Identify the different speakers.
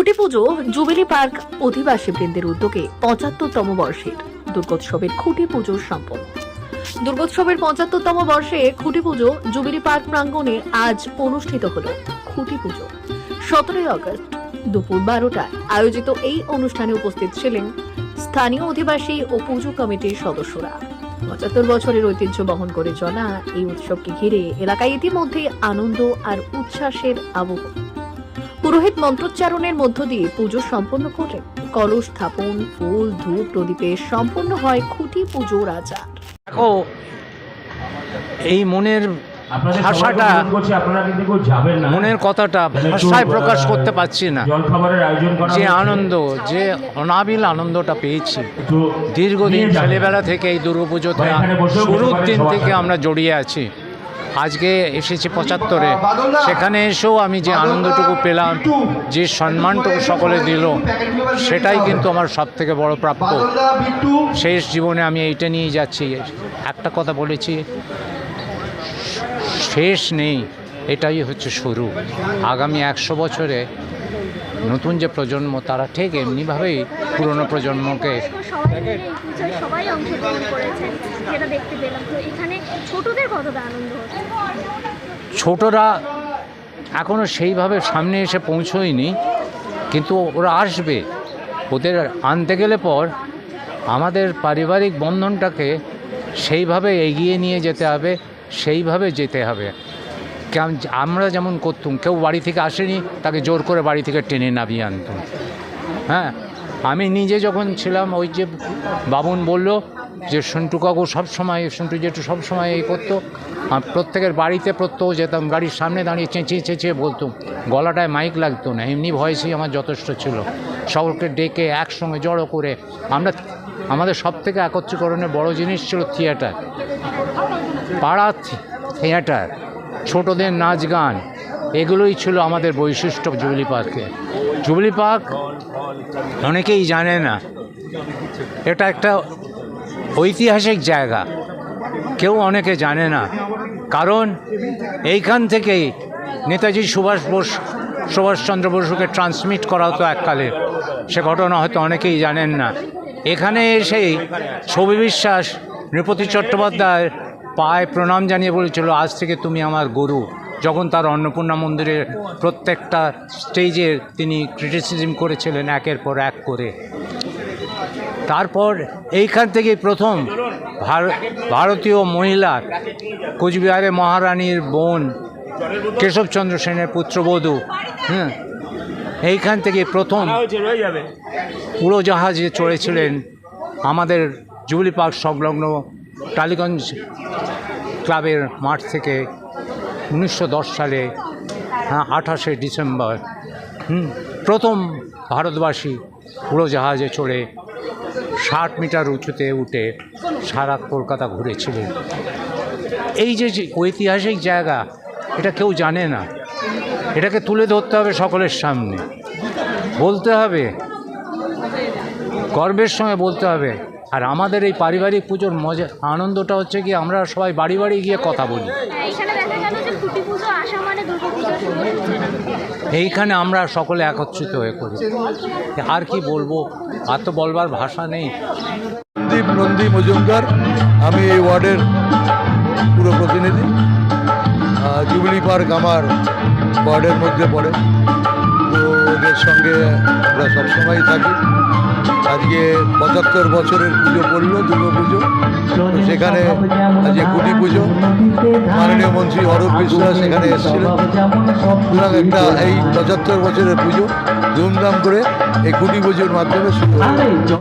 Speaker 1: খুঁটি পুজো jubilee park অধিবাসী বৃন্দের উদ্যোগে পঁচাত্তরতম বর্ষের দুর্গোৎসবের খুঁটি পুজো সম্পন্ন দুর্গোৎসবের পঁচাত্তরতম বর্ষে খুঁটি পুজো জুবিলি পার্ক প্রাঙ্গণে আজ অনুষ্ঠিত হল খুঁটি পুজো। সতেরোই আগস্ট দুপুর বারোটায় আয়োজিত এই অনুষ্ঠানে উপস্থিত ছিলেন স্থানীয় অধিবাসী ও পুজো কমিটির সদস্যরা। পঁচাত্তর বছরের ঐতিহ্য বহন করে চলা এই উৎসবকে ঘিরে এলাকায় ইতিমধ্যে আনন্দ আর উচ্ছ্বাসের আবহ পুরোহিত মন্ত্রোচ্চারণের মধ্য দিয়ে পুজো সম্পন্ন করলেন। কলস স্থাপন ফুল ধূপ প্রদীপে সম্পন্ন হয় খুঁটি পুজোর আচার।
Speaker 2: দেখো এই মনের ভাষাটা মনের কথাটা ভাষায় প্রকাশ করতে পারছি না।
Speaker 3: করা
Speaker 2: যে আনন্দ যে অনাবিল আনন্দটা পেয়েছি। দীর্ঘদিন ছেলেবেলা থেকে এই দুর্গাপুজোতে শুরুর দিন থেকে আমরা জড়িয়ে আছি। আজকে এসেছি পঁচাত্তরে। সেখানে এসেও আমি যে আনন্দটুকু পেলাম, যে সম্মানটুকু সকলে দিল, সেটাই কিন্তু আমার সব থেকে বড় প্রাপ্য। শেষ জীবনে আমি এইটা নিয়ে যাচ্ছি। একটা কথা বলেছি, শেষ নেই, এটাই হচ্ছে শুরু। আগামী একশো বছরে নতুন যে প্রজন্ম, তারা ঠিক এমনিভাবেই পুরনো প্রজন্মকে
Speaker 4: যেটা দেখতে পেলাম। তো এখানে ছোটদের কতটা আনন্দ
Speaker 2: ছোটরা এখনও সেইভাবে সামনে এসে পৌঁছোয়নি, কিন্তু ওরা আসবে। ওদের আনতে গেলে পর আমাদের পারিবারিক বন্ধনটাকে সেইভাবে এগিয়ে নিয়ে যেতে হবে, সেইভাবে যেতে হবে। আমরা যেমন করতুম, কেউ বাড়ি থেকে আসেনি, তাকে জোর করে বাড়ি থেকে টেনে নামিয়ে আনতুম। হ্যাঁ আমি নিজে যখন ছিলাম, ওই যে বাবুন বলল যে সন্টু কাকু সবসময় সন্টু জেঠু সবসময় এই করতো। আর প্রত্যেকের বাড়িতে প্রত্যহ যেতাম, গাড়ির সামনে দাঁড়িয়ে চেঁচিয়ে চেঁচিয়ে বলতুম গলাটায় মাইক লাগতো না, এমনি ভয়েসই আমার যথেষ্ট ছিল। সকলকে ডেকে একসঙ্গে জড়ো করে, আমরা আমাদের সব থেকে একত্রীকরণের বড় জিনিস ছিল থিয়েটার। পাড়া থিয়েটার, ছোটদের নাচ গান, এগুলোই ছিল আমাদের বৈশিষ্ট্য জুবলি পার্কে। জুবলি পার্ক অনেকেই জানে না, এটা একটা ঐতিহাসিক জায়গা। কেউ অনেকে জানে না। কারণ এইখান থেকেই নেতাজি সুভাষ বোস, সুভাষচন্দ্র বসুকে ট্রান্সমিট করা হতো এককালে। সে ঘটনা হয়তো অনেকেই জানেন না। এখানে এসেই ছবি বিশ্বাস, নৃপতি চট্টোপাধ্যায় পায়ে প্রণাম জানিয়ে বলেছিল, আজ থেকে তুমি আমার গুরু। যখন তার অন্নপূর্ণা মন্দিরের প্রত্যেকটা স্টেজের তিনি ক্রিটিসিজম করেছিলেন একের পর এক করে। তারপর এইখান থেকেই প্রথম ভার- ভারতীয় মহিলা কোচবিহারে মহারানীর বোন কেশবচন্দ্র সেনের পুত্রবধূ হ্যাঁ এইখান থেকে প্রথম উড়োজাহাজে চড়েছিলেন আমাদের জুবলি পার্ক সংলগ্ন টালিগঞ্জ ক্লাবের মাঠ থেকে উনিশশো দশ সালে হ্যাঁ আঠাশে ডিসেম্বর প্রথম ভারতবাসী উড়োজাহাজে চড়ে ষাট মিটার উঁচুতে উঠে সারা কলকাতা ঘুরেছিলেন। এই যে ঐতিহাসিক জায়গা, এটা কেউ জানে না। এটাকে তুলে ধরতে হবে সকলের সামনে। বলতে হবে, গর্বের সঙ্গে বলতে হবে। আর আমাদের এই পারিবারিক পুজোর মজা, আনন্দটা হচ্ছে কি, আমরা সবাই বাড়ি বাড়ি গিয়ে কথা বলি। এইখানে আমরা সকলে একত্রিত হয়ে করি। আর কি বলব? আর তো বলবার ভাষা নেই।
Speaker 5: দীপ নন্দী মজুমদার, আমি এই ওয়ার্ডের পুরো প্রতিনিধি। জুবলি পার্ক আমার ওয়ার্ডের মধ্যে পড়ে। তো ওদের সঙ্গে আমরা সবসময়ই থাকি। আজকে পঁচাত্তর বছরের পুজো পড়ল, দুর্গা পুজো। সেখানে আজকে কুটি পুজো। মাননীয় মন্ত্রী অরূপ বিশ্বাস সেখানে এসেছিলেন। সুতরাং একটা এই পঁচাত্তর বছরের পুজো ধুমধাম করে এই কুটি পুজোর মাধ্যমে শুরু